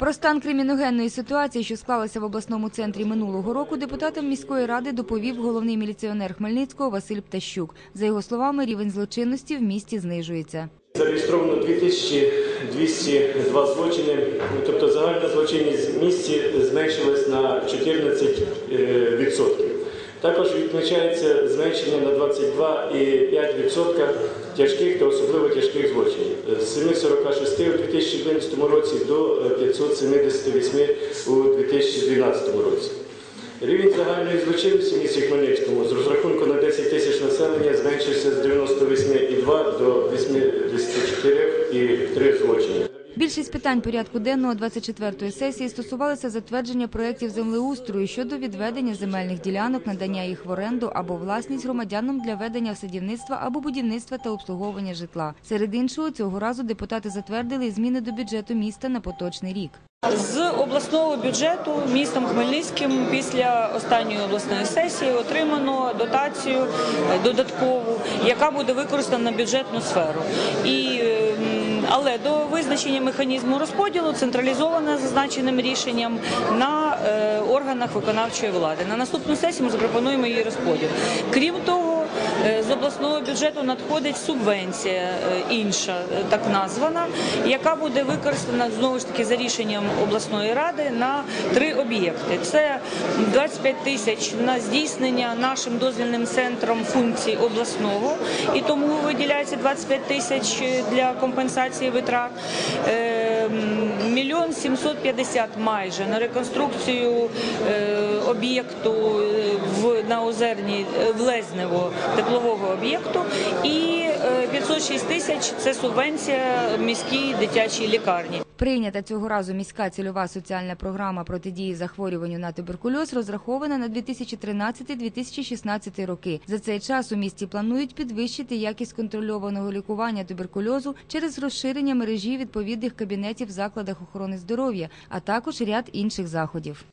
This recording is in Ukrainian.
Про стан криміногенної ситуації, що склалася в обласному центрі минулого року, депутатам міської ради доповів головний міліціонер Хмельницького Василь Птащук. За його словами, рівень злочинності в місті знижується. Зареєстровано 2202 злочини, тобто загальна злочинність в місті зменшилась на 14%. Також відмічається зменшення на 22,5% тяжких та особливо тяжких злочинів. З 746 у 2011 році до 578 у 2012 році. Рівень загальної злочинності в місті Хмельницькому з розрахунку на 10 тисяч населення зменшився з 98,2 до 84,3 злочинів. Більшість питань порядку денного 24-ї сесії стосувалися затвердження проєктів землеустрою щодо відведення земельних ділянок, надання їх в оренду або власність громадянам для ведення садівництва або будівництва та обслуговування житла. Серед іншого, цього разу депутати затвердили зміни до бюджету міста на поточний рік. З обласного бюджету містом Хмельницьким після останньої обласної сесії отримано дотацію е, додаткову, яка буде використана на бюджетну сферу. І ем, але до визначення механізму розподілу централізовано зазначеним рішенням на е, органах виконавчої влади. На наступну сесію ми запропонуємо її розподіл. Крім того, е, з обласного бюджету надходить субвенція е, інша, так названа, яка буде використана знову ж таки за рішенням обласної ради на три об'єкти. Це 25 тисяч на здійснення нашим дозвільним центром функцій обласного, і тому виділяється 25 тисяч для компенсації витрат. мільйон Мільйон 750 майже на реконструкцію е, об'єкту е, в на озерній е, в Лезнево теплового об'єкту і е, 506 тисяч це субвенція міській дитячій лікарні. Прийнята цього разу міська цільова соціальна програма протидії захворюванню на туберкульоз розрахована на 2013-2016 роки. За цей час у місті планують підвищити якість контрольованого лікування туберкульозу через розширення мережі відповідних кабінетів в закладах охорони здоров'я, а також ряд інших заходів.